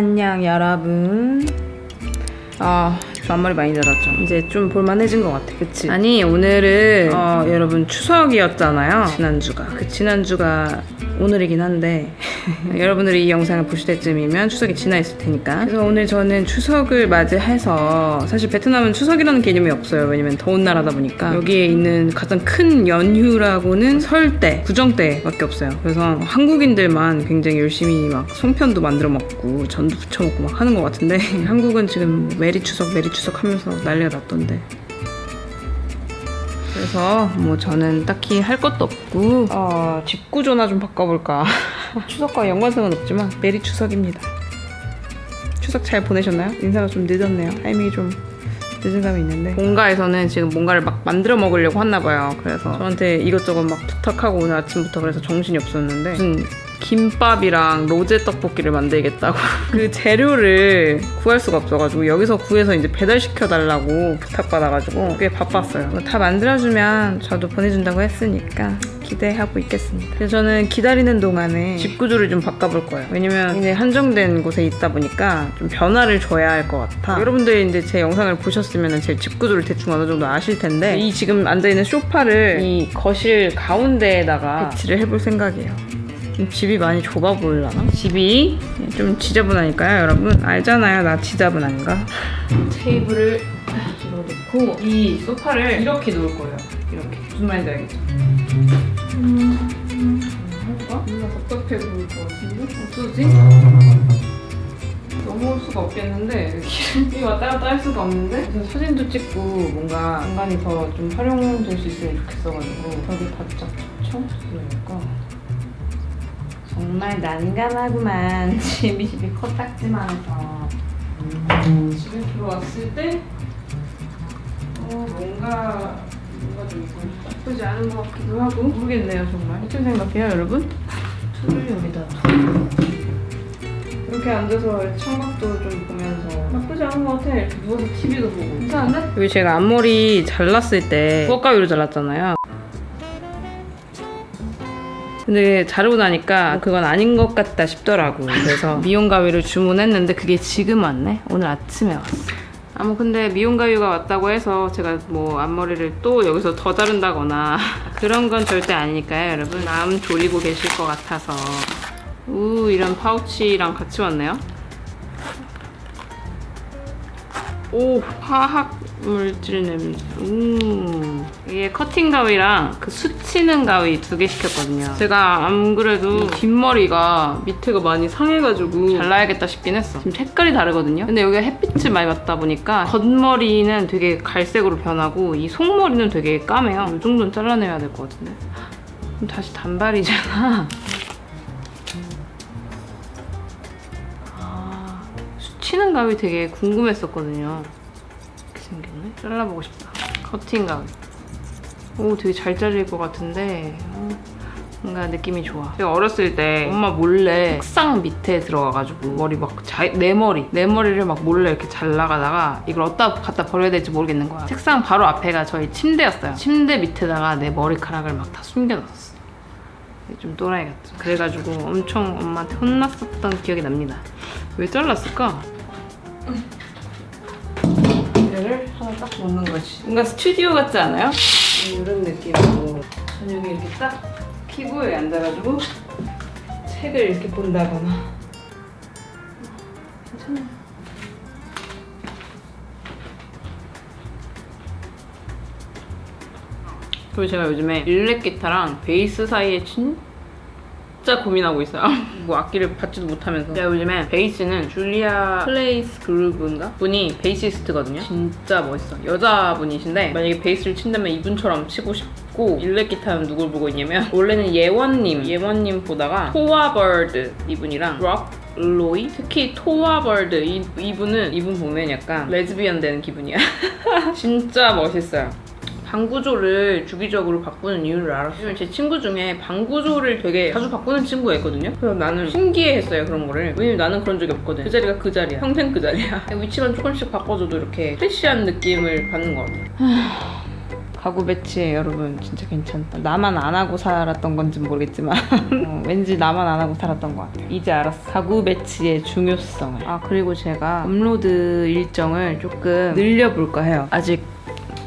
안녕 여러분 아, 저 앞머리 많이 자랐죠. 이제 좀 볼만해진 것 같아. 그치? 아니, 오늘은, 어, 여러분, 추석이었잖아요. 지난주가. 그 지난주가 오늘이긴 한데, 여러분들이 이 영상을 보실 때쯤이면 추석이 지나 있을 테니까. 그래서 오늘 저는 추석을 맞이해서, 사실 베트남은 추석이라는 개념이 없어요. 왜냐면 더운 나라다 보니까. 여기에 있는 가장 큰 연휴라고는 설 때, 구정 때밖에 없어요. 그래서 한국인들만 굉장히 열심히 막 송편도 만들어 먹고, 전도 부쳐 먹고 막 하는 것 같은데, 한국은 지금 메리 추석, 메리 추석 하면서 난리가 났던데. 그래서 뭐 저는 딱히 할 것도 없고 어, 집 구조나 좀 바꿔볼까. 추석과 연관성은 없지만 메리 추석입니다. 추석 잘 보내셨나요? 인사가 좀 늦었네요. 타이밍이 좀 늦은 감이 있는데. 본가에서는 지금 뭔가를 막 만들어 먹으려고 했나 봐요. 그래서 저한테 이것저것 막 부탁하고 오늘 아침부터 그래서 정신이 없었는데. 무슨 김밥이랑 로제 떡볶이를 만들겠다고. 그 재료를 구할 수가 없어가지고 여기서 구해서 이제 배달시켜 달라고 부탁받아가지고 꽤 바빴어요. 다 만들어주면 저도 보내준다고 했으니까 기대하고 있겠습니다. 그래서 저는 기다리는 동안에 집 구조를 좀 바꿔볼 거예요. 왜냐면 이제 한정된 곳에 있다 보니까 좀 변화를 줘야 할 것 같아. 여러분들이 이제 제 영상을 보셨으면 제 집 구조를 대충 어느 정도 아실 텐데 이 지금 앉아 있는 소파를 이 거실 가운데에다가 배치를 해볼 생각이에요 집이 많이 좁아 보이려나? 집이 좀 지저분하니까요, 여러분. 알잖아요, 나 지저분한 거. 테이블을 놓고 이 소파를 이렇게 놓을 거예요. 이렇게. 무슨 말인지 알겠죠? 음, 할까? 뭔가 답답해 보일 것 같은데? 어쩌지? 넘어올 수가 없겠는데 기름이 왔다 갔다 할 수가 없는데 그래서 사진도 찍고 뭔가 공간이 더 좀 활용될 수 있으면 좋겠어가지고 벽이 바짝 좋죠? 그러니까 정말 난감하구만. 집이 코딱지만해서 집에 들어왔을 때 어, 뭔가 뭔가 좀 나쁘지 않은 것 같기도 하고. 모르겠네요 정말. 어떻게 생각해요 여러분? 툴을 여기다. 이렇게 앉아서 창밖도 좀 보면서. 나쁘지 않은 것 같아. 이렇게 누워서 TV도 보고. 괜찮은데? 여기 제가 앞머리 잘랐을 때 부엌 가위로 잘랐잖아요 근데 자르고 나니까 그건 아닌 것 같다 싶더라고. 그래서 미용 가위를 주문했는데 그게 지금 왔네. 오늘 아침에 왔어. 아무 근데 미용 가위가 왔다고 해서 제가 뭐 앞머리를 또 여기서 더 자른다거나 그런 건 절대 아니니까요, 여러분. 마음 졸이고 계실 것 같아서. 우 이런 파우치랑 같이 왔네요. 오 화학 물질 냄새. 우 이게 커팅 가위랑 그 수치는 가위 두 개 시켰거든요. 제가 안 그래도 뒷머리가 밑에가 많이 상해가지고 잘라야겠다 싶긴 했어. 지금 색깔이 다르거든요. 근데 여기가 햇빛을 많이 받다 보니까 겉머리는 되게 갈색으로 변하고 이 속머리는 되게 까매요. 이 정도는 잘라내야 될 것 같은데. 그럼 다시 단발이잖아. 아, 수치는 가위 되게 궁금했었거든요. 생겼네. 잘라보고 싶다. 커팅 가위. 오, 되게 잘 잘릴 것 같은데. 어, 뭔가 느낌이 좋아. 제가 어렸을 때 엄마 몰래 책상 밑에 들어가가지고 머리 막 내 머리 내 머리를 막 몰래 이렇게 잘라가다가 이걸 어디다 갖다 버려야 될지 모르겠는 거야. 책상 바로 앞에가 저희 침대였어요. 침대 밑에다가 내 머리카락을 막 다 숨겨놨어. 좀 또라이 같죠. 그래가지고 엄청 엄마한테 혼났었던 기억이 납니다. 왜 잘랐을까? 얘를 하나 딱 놓는 거지. 뭔가 스튜디오 같지 않아요? 이런 느낌으로 저녁에 이렇게 딱 피부에 앉아가지고 책을 이렇게 본다거나 괜찮아요. 그리고 제가 요즘에 일렉 기타랑 베이스 사이에 진 짜 고민하고 있어요. 뭐 악기를 받지도 못하면서. 제가 요즘에 베이스는 줄리아 플레이스 그루브인가? 분이 베이시스트거든요. 진짜 멋있어. 여자분이신데 만약에 베이스를 친다면 이분처럼 치고 싶고 일렉 기타는 누굴 보고 있냐면 원래는 예원님, 예원님 보다가 토와버드 이분이랑 록 로이? 특히 토와버드 이, 이분은 이분 보면 약간 레즈비언 되는 기분이야. 진짜 멋있어요. 방구조를 주기적으로 바꾸는 이유를 알았어요. 제 친구 중에 방구조를 되게 자주 바꾸는 친구가 있거든요. 그래서 나는 신기해했어요 그런 거를. 왜냐면 나는 그런 적이 없거든. 그 자리가 그 자리야. 평생 그 자리야. 위치만 조금씩 바꿔줘도 이렇게 프레시한 느낌을 받는 것 같아요. 가구 배치에 여러분 진짜 괜찮다. 나만 안 하고 살았던 건지 모르겠지만 어, 왠지 나만 안 하고 살았던 것 같아요. 이제 알았어. 가구 배치의 중요성을. 아 그리고 제가 업로드 일정을 조금 늘려볼까 해요. 아직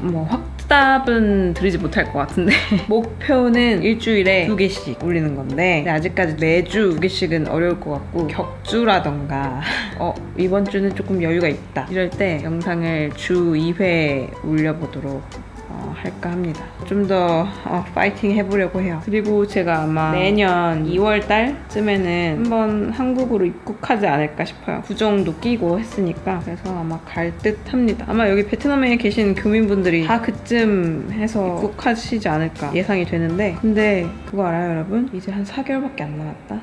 뭐 확 답은 드리지 못할 것 같은데. 목표는 일주일에 두 개씩 올리는 건데 아직까지 매주 두 개씩은 어려울 것 같고 격주라던가. 어 이번 주는 조금 여유가 있다. 이럴 때 영상을 주 2회 올려보도록 어, 할까 합니다. 좀 더 어, 파이팅 해보려고 해요. 그리고 제가 아마 내년 2월 달쯤에는 한번 한국으로 입국하지 않을까 싶어요. 구정도 끼고 했으니까 그래서 아마 갈 듯 합니다. 아마 여기 베트남에 계신 교민분들이 다 그쯤 해서 입국하시지 않을까 예상이 되는데 근데 그거 알아요 여러분? 이제 한 4개월밖에 안 남았다.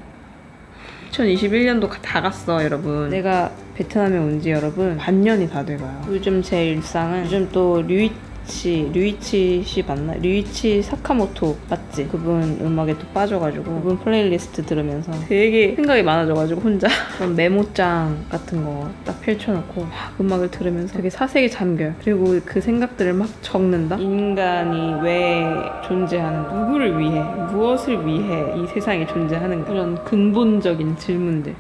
2021년도 다 갔어 여러분 내가 베트남에 온 지 여러분 반년이 다 돼가요 요즘 제 일상은 요즘 또 류이 치 류이치 씨 맞나? 류이치 사카모토 맞지? 그분 음악에 또 빠져가지고 그분 플레이리스트 들으면서 되게 생각이 많아져가지고 혼자. 그런 메모장 같은 거 딱 펼쳐놓고 막 음악을 들으면서 되게 사색에 잠겨요. 그리고 그 생각들을 막 적는다? 인간이 왜 존재하는 누구를 위해 무엇을 위해 이 세상에 존재하는가? 이런 근본적인 질문들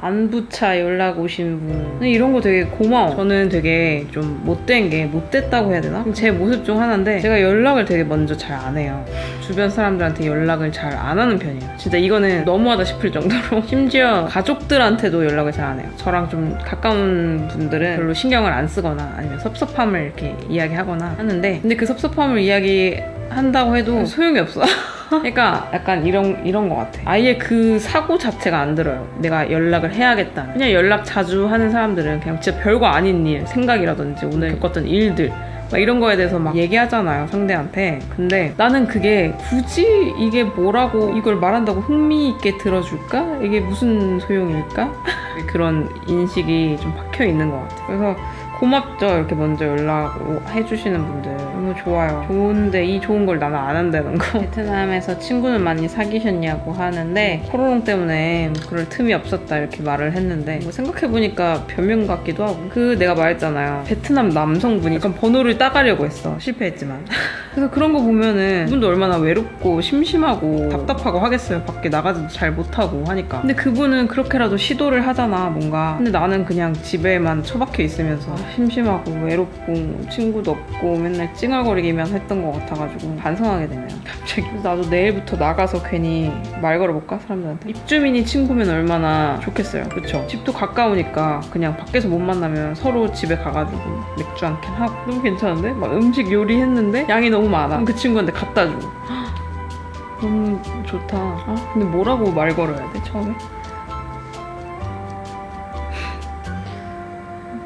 안부차 연락 오신 분. 이런 거 되게 고마워. 저는 되게 좀 못된 게 못됐다고 해야 되나? 제 모습 중 하나인데 제가 연락을 되게 먼저 잘 안 해요. 주변 사람들한테 연락을 잘 안 하는 편이에요. 진짜 이거는 너무하다 싶을 정도로. 심지어 가족들한테도 연락을 잘 안 해요. 저랑 좀 가까운 분들은 별로 신경을 안 쓰거나 아니면 섭섭함을 이렇게 이야기하거나 하는데 근데 그 섭섭함을 이야기 한다고 해도 소용이 없어 그러니까 약간 이런 이런 것 같아. 아예 그 사고 자체가 안 들어요. 내가 연락을 해야겠다. 그냥 연락 자주 하는 사람들은 그냥 진짜 별거 아닌 일, 생각이라든지 오늘 겪었던 일들. 막 이런 거에 대해서 막 얘기하잖아요 상대한테 근데 나는 그게 굳이 이게 뭐라고 이걸 말한다고 흥미있게 들어줄까? 이게 무슨 소용일까? 그런 인식이 좀 박혀 있는 것 같아요 그래서 고맙죠. 이렇게 먼저 연락 해주시는 분들. 너무 좋아요. 좋은데 이 좋은 걸 나는 안 한다는 거. 베트남에서 친구는 많이 사귀셨냐고 하는데 코로나 때문에 뭐 그럴 틈이 없었다 이렇게 말을 했는데 뭐 생각해보니까 변명 같기도 하고. 그 내가 말했잖아요. 베트남 남성분이 약간 번호를 따가려고 했어. 실패했지만 그래서 그런 거 보면은 그분도 얼마나 외롭고 심심하고 답답하고 하겠어요. 밖에 나가지도 잘 못하고 하니까. 근데 그분은 그렇게라도 시도를 하잖아 뭔가. 근데 나는 그냥 집에만 처박혀 있으면서 심심하고 외롭고 친구도 없고 맨날 찡얼거리기만 했던 것 같아가지고 반성하게 되네요. 갑자기. 나도 내일부터 나가서 괜히 말 걸어볼까? 사람들한테? 입주민이 친구면 얼마나 좋겠어요. 그쵸? 집도 가까우니까 그냥 밖에서 못 만나면 서로 집에 가가지고 맥주 한 캔 하고. 너무 괜찮은데? 막 음식 요리했는데 양이 너무 많아 그럼 그 친구한테 갖다 주고 너무 좋다 아 근데 뭐라고 말 걸어야 돼 처음에?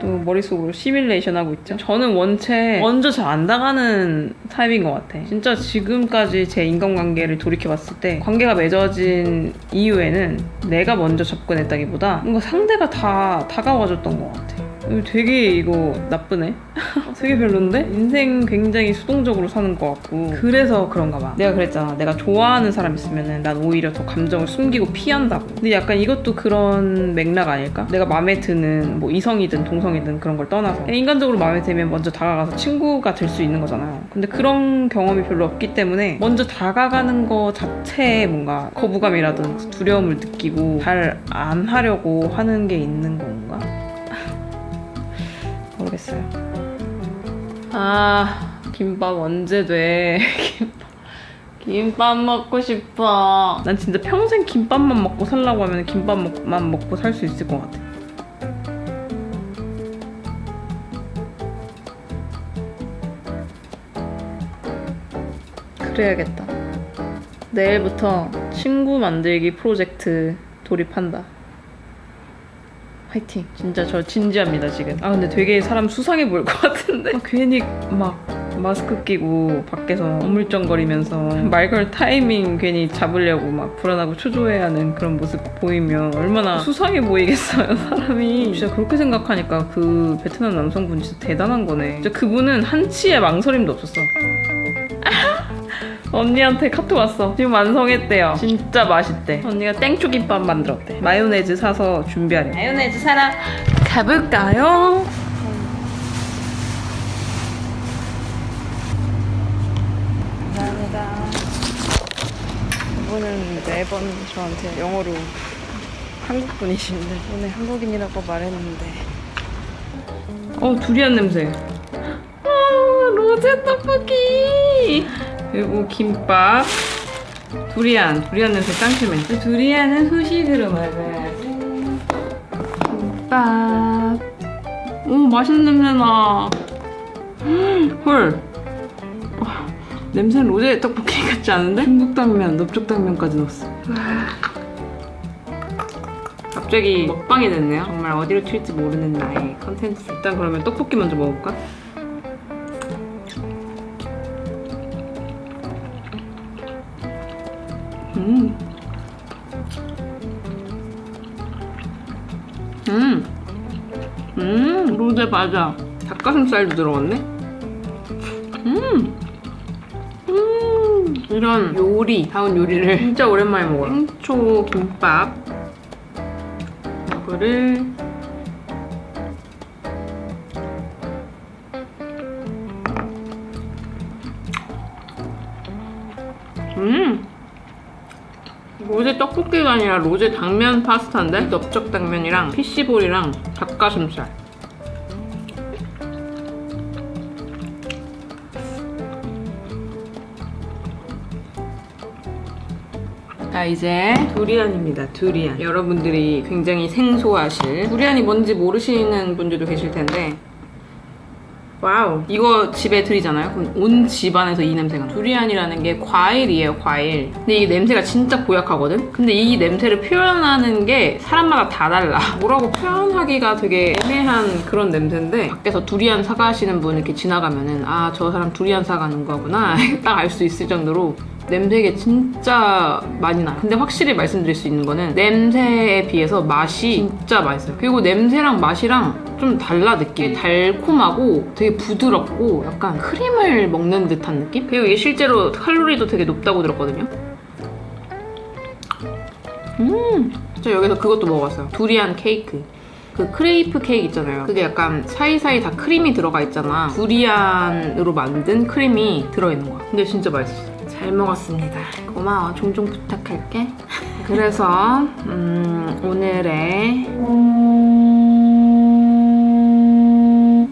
또 머릿속으로 시뮬레이션 하고 있죠. 저는 원체 먼저 잘안 나가는 타입인 것 같아. 진짜 지금까지 제 인간관계를 돌이켜봤을 때 관계가 맺어진 이후에는 내가 먼저 접근했다기보다 뭔가 상대가 다 다가와줬던 것 같아. 되게 이거 나쁘네. 되게 별론데? 인생 굉장히 수동적으로 사는 것 같고 그래서 그런가 봐. 내가 그랬잖아. 내가 좋아하는 사람 있으면은 난 오히려 더 감정을 숨기고 피한다고. 근데 약간 이것도 그런 맥락 아닐까? 내가 마음에 드는 뭐 이성이든 동성이든 그런 걸 떠나서 인간적으로 마음에 들면 먼저 다가가서 친구가 될 수 있는 거잖아요. 근데 그런 경험이 별로 없기 때문에 먼저 다가가는 거 자체에 뭔가 거부감이라든지 두려움을 느끼고 잘 안 하려고 하는 게 있는 건가? 모르겠어요. 아, 김밥 언제 돼? 김밥 먹고 싶어. 난 진짜 평생 김밥만 먹고 살라고 하면 김밥만 먹고 살 수 있을 것 같아. 그래야겠다. 내일부터 친구 만들기 프로젝트 돌입한다. 화이팅. 진짜 저 진지합니다, 지금. 아, 근데 되게 사람 수상해 보일 것 같은데? 막 괜히 막 마스크 끼고 밖에서 어물쩡거리면서 말걸 타이밍 괜히 잡으려고 막 불안하고 초조해하는 그런 모습 보이면 얼마나 수상해 보이겠어요, 사람이. 진짜 그렇게 생각하니까 그 베트남 남성분 진짜 대단한 거네. 진짜 그분은 한치의 망설임도 없었어. 언니한테 카톡 왔어. 지금 완성했대요. 진짜 맛있대. 언니가 땡초 김밥 만들었대. 마요네즈 사서 준비하래. 마요네즈 사러 가볼까요? 감사합니다. 이분은 이제 매번 저한테 영어로 한국 분이신데 오늘 한국인이라고 말했는데. 어 두리안 냄새. 아 로제 떡볶이. 그리고 김밥 두리안 두리안 냄새 짱 심해 두리안은 후식으로 먹어야지 김밥 오 맛있는 냄새 나 헐. 와, 냄새는 로제 떡볶이 같지 않은데? 중국 당면, 넓적 당면까지 넣었어. 갑자기 먹방이 됐네요. 정말 어디로 튈지 모르는 나의 컨텐츠. 일단 그러면 떡볶이 먼저 먹을까? 음. 음. 음, 로제 맞아. 닭가슴살도 들어갔네? 음! 음! 이런 요리, 다운 요리를 진짜 오랜만에 먹어요. 생초 김밥. 이거를 떡볶이가 아니라 로제 당면 파스타인데? 넓적 당면이랑 피시볼이랑 닭가슴살. 자 이제 두리안입니다 두리안 여러분들이 굉장히 생소하실 두리안이 뭔지 모르시는 분들도 계실 텐데 와우. 이거 집에 들이잖아요? 그럼 온 집안에서 이 냄새가 나 두리안이라는 게 과일이에요 과일. 근데 이게 냄새가 진짜 고약하거든? 근데 이 냄새를 표현하는 게 사람마다 다 달라. 뭐라고 표현하기가 되게 애매한 그런 냄새인데 밖에서 두리안 사가시는 분 이렇게 지나가면은 아 저 사람 두리안 사가는 거구나. 딱 알 수 있을 정도로 냄새가 진짜 많이 나요. 근데 확실히 말씀드릴 수 있는 거는 냄새에 비해서 맛이 진짜 맛있어요. 그리고 냄새랑 맛이랑 좀 달라 느낌이 달콤하고 되게 부드럽고 약간 크림을 먹는 듯한 느낌? 그리고 이게 실제로 칼로리도 되게 높다고 들었거든요. 음, 저 여기서 그것도 먹어봤어요. 두리안 케이크. 그 크레이프 케이크 있잖아요. 그게 약간 사이사이 다 크림이 들어가 있잖아. 두리안으로 만든 크림이 들어있는 거야. 근데 진짜 맛있었어. 잘 먹었습니다. 고마워. 종종 부탁할게. 그래서 음, 오늘의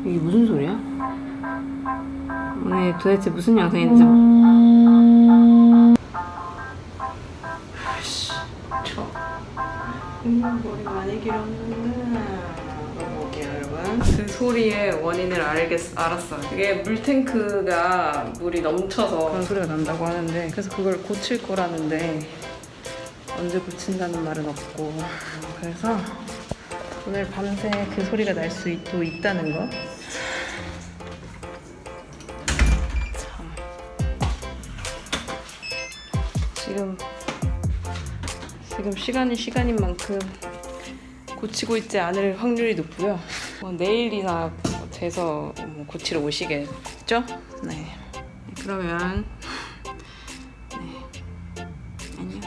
이게 무슨 소리야? 오늘 도대체 무슨 영상인지 저 머리 많이 길었는데 먹어볼게요 여러분. 그 소리의 원인을 알겠, 알았어요. 이게 물탱크가 물이 넘쳐서 그런 소리가 난다고 하는데 그래서 그걸 고칠 거라는데 언제 고친다는 말은 없고. 그래서 오늘 밤새 그 소리가 날 수도 있다는 거. 참. 지금 지금 시간이 시간인 만큼 고치고 있지 않을 확률이 높고요. 뭐 내일이나 돼서 뭐 고치러 오시겠죠? 네. 그러면 네. 안녕.